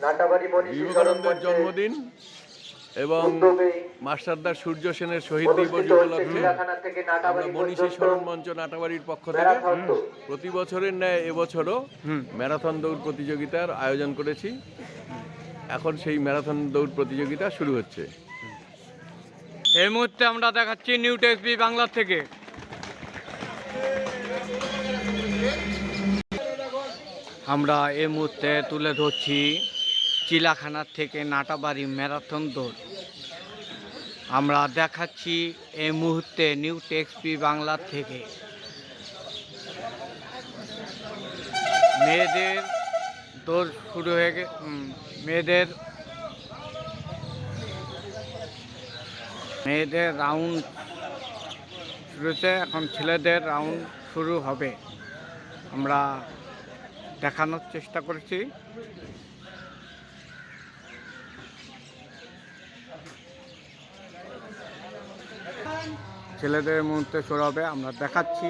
বিবেকানন্দের জন্মদিন এবং মাস্টারদার সূর্য সেনের শহীদ দিবস উপলক্ষে আমরা নাটাবাড়ি মনীষী স্মরণ মঞ্চ নাটাবাড়ির পক্ষ থেকে প্রতি বছরের ন্যায় এবছরও ম্যারাথন দৌড় প্রতিযোগিতার আয়োজন করেছি। এখন সেই ম্যারাথন দৌড় প্রতিযোগিতা শুরু হচ্ছে। এই মুহূর্তে আমরা দেখাচ্ছি নিউ টেক্সবি বাংলা থেকে। আমরা এই মুহূর্তে তুলে ধরছি চিলাখানার থেকে নাটাবাড়ি ম্যারাথন দৌড়। আমরা দেখাচ্ছি এই মুহূর্তে নিউ টেক্সপি বাংলা থেকে। মেয়েদের দৌড় শুরু হয়ে গে মেয়েদের মেয়েদের রাউন্ড শুরু হচ্ছে, এখন ছেলেদের রাউন্ড শুরু হবে। আমরা দেখানোর চেষ্টা করেছি। ছেলেদের মুহূর্তে শুরু হবে আমরা দেখাচ্ছি।